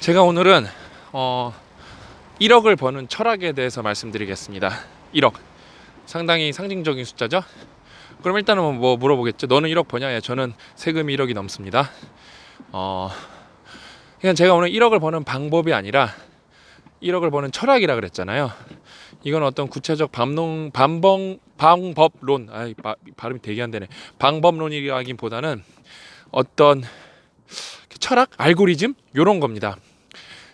제가 오늘은 어 1억을 버는 철학에 대해서 말씀드리겠습니다. 1억. 상당히 상징적인 숫자죠? 그럼 일단은 뭐 물어보겠죠. 너는 1억 버냐? 예, 저는 세금이 1억이 넘습니다. 어 그냥 제가 오늘 1억을 버는 방법이 아니라 1억을 버는 철학이라 그랬잖아요. 이건 어떤 구체적 반농 반봉 방법론 아 발음이 되게 안 되네. 방법론이라기보다는 어떤 철학, 알고리즘 요런 겁니다.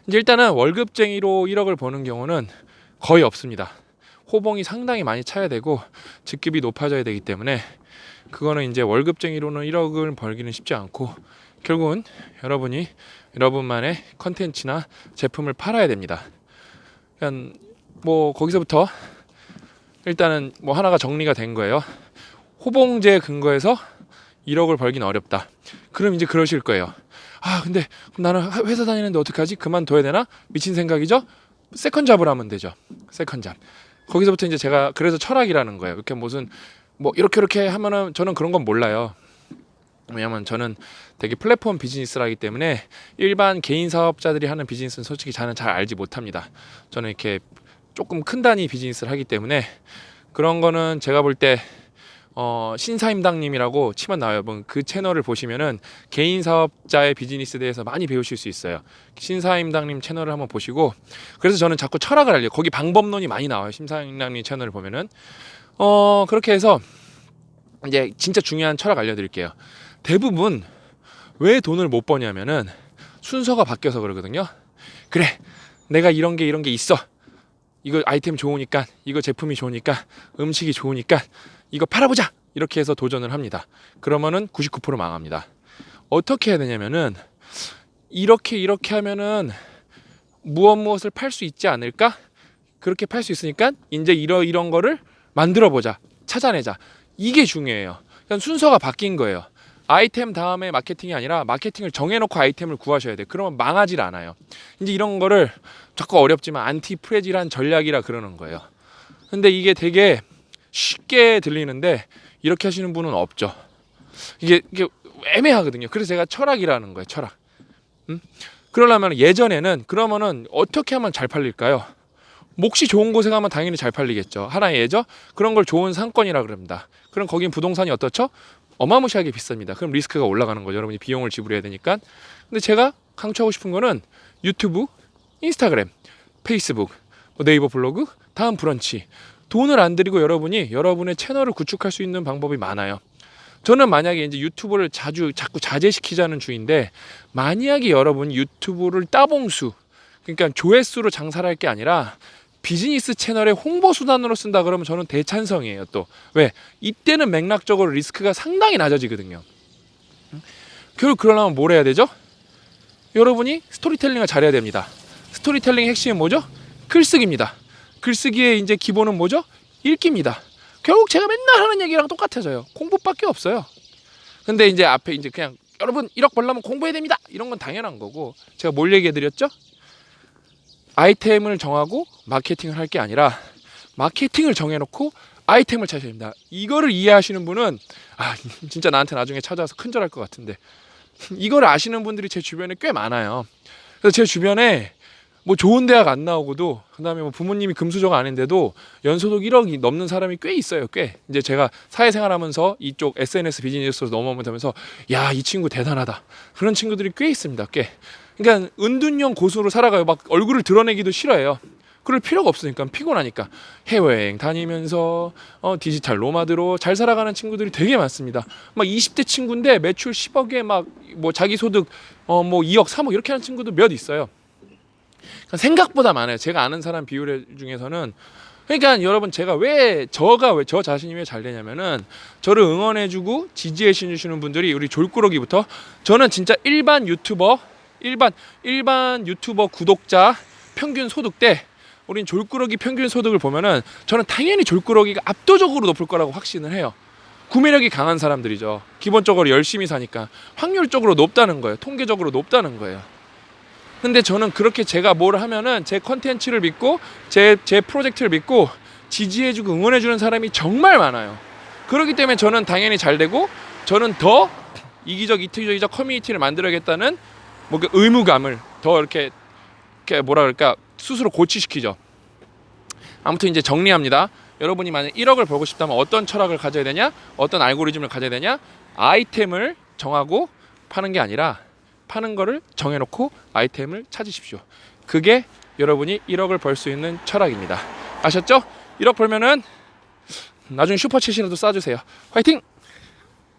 이제 일단은 월급쟁이로 1억을 버는 경우는 거의 없습니다. 호봉이 상당히 많이 차야 되고 직급이 높아져야 되기 때문에 그거는 이제 월급쟁이로는 1억을 벌기는 쉽지 않고 결국은 여러분이 여러분만의 컨텐츠나 제품을 팔아야 됩니다. 그냥 뭐 거기서부터 일단은 뭐 하나가 정리가 된 거예요. 호봉제 근거에서 1억을 벌긴 어렵다. 그럼 이제 그러실 거예요. 아 근데 나는 회사 다니는데 어떡하지? 그만둬야 되나? 미친 생각이죠? 세컨 잡을 하면 되죠. 세컨 잡. 거기서부터 이제 제가 그래서 철학이라는 거예요. 이렇게 무슨 뭐 이렇게 이렇게 하면은 저는 그런 건 몰라요. 왜냐면 저는 되게 플랫폼 비즈니스라기 때문에 일반 개인 사업자들이 하는 비즈니스는 솔직히 저는 잘 알지 못합니다. 저는 이렇게 조금 큰 단위 비즈니스를 하기 때문에 그런 거는 제가 볼때 어, 신사임당님이라고 치면 나와요. 여러분. 그 채널을 보시면은 개인 사업자의 비즈니스에 대해서 많이 배우실 수 있어요. 신사임당님 채널을 한번 보시고 그래서 저는 자꾸 철학을 알려요. 거기 방법론이 많이 나와요. 신사임당님 채널을 보면은 어 그렇게 해서 이제 진짜 중요한 철학 알려드릴게요. 대부분 왜 돈을 못 버냐면은 순서가 바뀌어서 그러거든요. 그래, 내가 이런 게 이런 게 있어. 이거 아이템 좋으니까, 이거 제품이 좋으니까, 음식이 좋으니까, 이거 팔아보자! 이렇게 해서 도전을 합니다. 그러면은 99% 망합니다. 어떻게 해야 되냐면은, 이렇게 이렇게 하면은 무엇 무엇을 팔 수 있지 않을까? 그렇게 팔 수 있으니까, 이제 이러 이런 거를 만들어 보자. 찾아내자. 이게 중요해요. 그러니까 순서가 바뀐 거예요. 아이템 다음에 마케팅이 아니라 마케팅을 정해놓고 아이템을 구하셔야 돼. 그러면 망하질 않아요. 이제 이런 거를 자꾸 어렵지만 안티 프레질한 전략이라 그러는 거예요. 근데 이게 되게 쉽게 들리는데 이렇게 하시는 분은 없죠. 이게, 이게 애매하거든요. 그래서 제가 철학이라는 거예요. 철학. 음? 그러려면 예전에는 그러면은 어떻게 하면 잘 팔릴까요? 몫이 좋은 곳에 가면 당연히 잘 팔리겠죠. 하나의 예죠. 그런 걸 좋은 상권이라 그럽니다. 그럼 거긴 부동산이 어떻죠? 어마무시하게 비쌉니다. 그럼 리스크가 올라가는 거죠. 여러분이 비용을 지불해야 되니까. 근데 제가 강조하고 싶은 거는 유튜브, 인스타그램, 페이스북, 뭐 네이버 블로그, 다음 브런치. 돈을 안 들이고 여러분이 여러분의 채널을 구축할 수 있는 방법이 많아요. 저는 만약에 이제 유튜브를 자주 자꾸 자제시키자는 주인데 만약에 여러분 유튜브를 따봉수 그러니까 조회수로 장사를 할 게 아니라 비즈니스 채널의 홍보 수단으로 쓴다 그러면 저는 대찬성이에요. 또 왜? 이때는 맥락적으로 리스크가 상당히 낮아지거든요. 결국 그러려면 뭘 해야 되죠? 여러분이 스토리텔링을 잘해야 됩니다. 스토리텔링의 핵심은 뭐죠? 글쓰기입니다. 글쓰기의 이제 기본은 뭐죠? 읽기입니다. 결국 제가 맨날 하는 얘기랑 똑같아져요. 공부밖에 없어요. 근데 이제 앞에 이제 그냥 여러분 1억 벌려면 공부해야 됩니다. 이런 건 당연한 거고 제가 뭘 얘기해 드렸죠? 아이템을 정하고 마케팅을 할 게 아니라 마케팅을 정해놓고 아이템을 찾아야 됩니다. 이거를 이해하시는 분은 아 진짜 나한테 나중에 찾아와서 큰절할 것 같은데 이걸 아시는 분들이 제 주변에 꽤 많아요. 그래서 제 주변에 뭐 좋은 대학 안 나오고도 그다음에 뭐 부모님이 금수저가 아닌데도 연소득 1억이 넘는 사람이 꽤 있어요. 꽤 이제 제가 사회생활하면서 이쪽 SNS 비즈니스로 넘어오면서 야 이 친구 대단하다 그런 친구들이 꽤 있습니다. 꽤 그러니까 은둔형 고수로 살아가요. 막 얼굴을 드러내기도 싫어해요. 그럴 필요가 없으니까 피곤하니까 해외여행 다니면서 어, 디지털 노마드로 잘 살아가는 친구들이 되게 많습니다. 막 20대 친구인데 매출 10억에 막 뭐 자기 소득 어 뭐 2억 3억 이렇게 하는 친구도 몇 있어요. 그러니까 생각보다 많아요. 제가 아는 사람 비율 중에서는 그러니까 여러분 제가 왜 저가 왜 저 자신이 왜 잘 되냐면은 저를 응원해주고 지지해 주시는 분들이 우리 졸꾸러기부터 저는 진짜 일반 유튜버 일반 일반 유튜버 구독자 평균 소득 때 우린 졸꾸러기 평균 소득을 보면은 저는 당연히 졸꾸러기가 압도적으로 높을 거라고 확신을 해요. 구매력이 강한 사람들이죠. 기본적으로 열심히 사니까 확률적으로 높다는 거예요. 통계적으로 높다는 거예요. 근데 저는 그렇게 제가 뭘 하면은 제 컨텐츠를 믿고 제, 제 프로젝트를 믿고 지지해주고 응원해주는 사람이 정말 많아요. 그렇기 때문에 저는 당연히 잘 되고 저는 더 이기적 이특적이적 커뮤니티를 만들어야겠다는 뭐 그 의무감을 더 이렇게 이렇게 뭐라 그럴까 스스로 고치시키죠. 아무튼 이제 정리합니다. 여러분이 만약 1억을 벌고 싶다면 어떤 철학을 가져야 되냐? 어떤 알고리즘을 가져야 되냐? 아이템을 정하고 파는 게 아니라 파는 거를 정해놓고 아이템을 찾으십시오. 그게 여러분이 1억을 벌 수 있는 철학입니다. 아셨죠? 1억 벌면은 나중에 슈퍼챗이라도 쏴주세요. 화이팅!